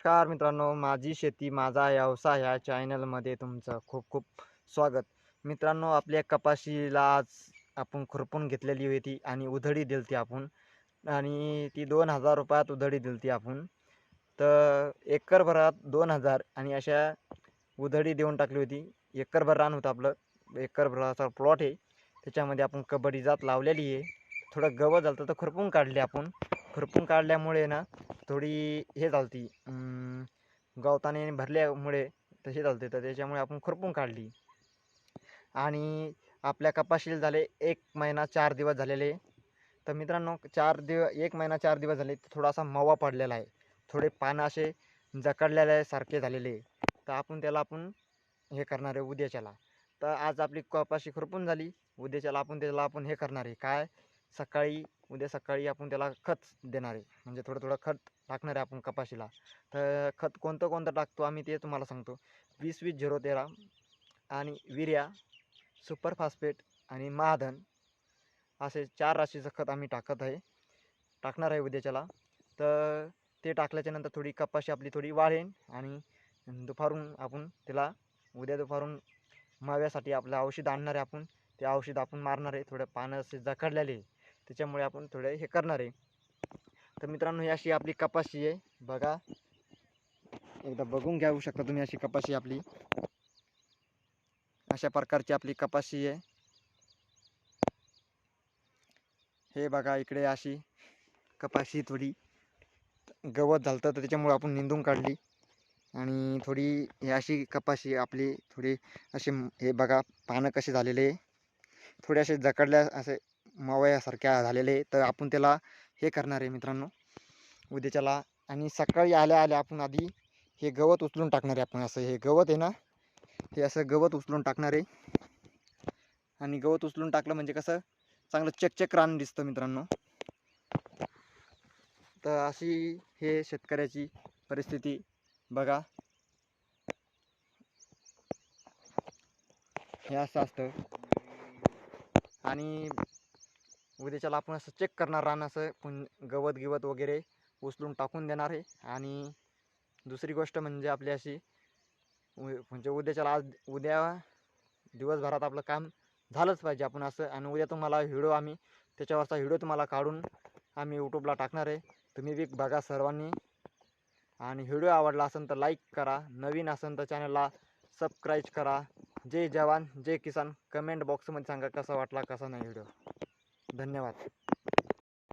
नमस्कार मित्रांनो माझी शेती माझा व्यवसाय ह्या चॅनलमध्ये तुमचं खूप खूप स्वागत. मित्रांनो आपल्या कपाशीला आज आपण खुरपून घेतलेली होती आणि उधळी दिलती आपण. आणि ती दोन हजार रुपयात उधळी होती आपण. तर एकरभरात दोन हजार आणि अशा उधळी देऊन टाकली होती. एकरभर रान होतं आपलं. एकरभराचा प्लॉट आहे. त्याच्यामध्ये आपण कबड्डी जात लावलेली आहे. थोडं गवत झालं तर खुरपून काढले आपण. खुरपून काढल्यामुळे ना थोडी हे झालती गवताने भरल्यामुळे तशी झालते तर त्याच्यामुळे आपण खुरपून काढली. आणि आपल्या कपाशीला झाले एक महिना चार दिवस झालेले. तर मित्रांनो चार दिव एक महिना चार दिवस झाले तर थोडासा मवा पडलेला आहे. थोडे पानं असे जकडलेले सारखे झालेले. तर आपण त्याला आपण हे करणार आहे उद्याच्याला. तर आज आपली कपाशी खुरपून झाली. उद्याच्याला आपण त्याला आपण हे करणार आहे. काय? सकाळी उद्या सकाळी आपण त्याला खत देणार आहे. म्हणजे थोडं थोडं खत टाकणार आहे आपण कपाशीला. तर खत कोणतं कोणतं टाकतो आम्ही ते तुम्हाला सांगतो. वीस वीस झिरो तेरा आणि विर्या सुपर फास्फेट आणि महाधन असे चार राशीचं खत आम्ही टाकत आहे. टाकणार आहे उद्याच्याला. तर ते टाकल्याच्यानंतर थोडी कपाशी आपली थोडी वाढेन आणि दुपारून आपण त्याला उद्या दुपारून माव्यासाठी आपलं औषध आणणार आहे आपण. ते औषध आपण मारणार आहे. थोडं पानं असे जखडलेले. त्याच्यामुळे आपण थोडे हे करणार आहे. तर मित्रांनो ही अशी आपली कपाशी आहे. बघा. एकदा बघून घेऊ शकता तुम्ही अशी कपाशी आपली. अशा प्रकारची आपली कपाशी आहे. हे बघा इकडे अशी कपाशी थोडी गवत झालं तर त्याच्यामुळे आपण निंदून काढली. आणि थोडी ही अशी कपाशी आपली. थोडी अशी हे बघा पानं कसे झालेले थोडे असे जकडल्या असे मवयासारख्या झालेले आहे. तर आपण त्याला हे करणार आहे मित्रांनो. उद्याच्याला आणि सकाळी आल्या आल्या आपण आधी हे गवत उचलून टाकणार आहे आपण असं. हे गवत आहे ना हे असं गवत उचलून टाकणार आहे. आणि गवत उचलून टाकलं म्हणजे कसं चांगलं चकचक रान दिसतं मित्रांनो. तर अशी हे शेतकऱ्याची परिस्थिती बघा. हे असं असतं. आणि उद्याच्याला आपण असं चेक करणार रान असं पुन गवत गिवत वगैरे उचलून टाकून देणार आहे. आणि दुसरी गोष्ट म्हणजे आपली अशी उ- म्हणजे उद्याच्याला आज उद्या दिवसभरात आपलं काम झालंच पाहिजे आपण असं. आणि उद्या तुम्हाला व्हिडिओ आम्ही त्याच्यावरचा व्हिडिओ तुम्हाला काढून आम्ही यूट्यूबला टाकणार आहे. तुम्ही बी बघा सर्वांनी. आणि व्हिडिओ आवडला असेल तर लाईक करा. नवीन असेल तर चॅनलला सबस्क्राईब करा. जय जवान जय किसान. कमेंट बॉक्समध्ये सांगा कसा वाटला कसा नाही व्हिडिओ. धन्यवाद.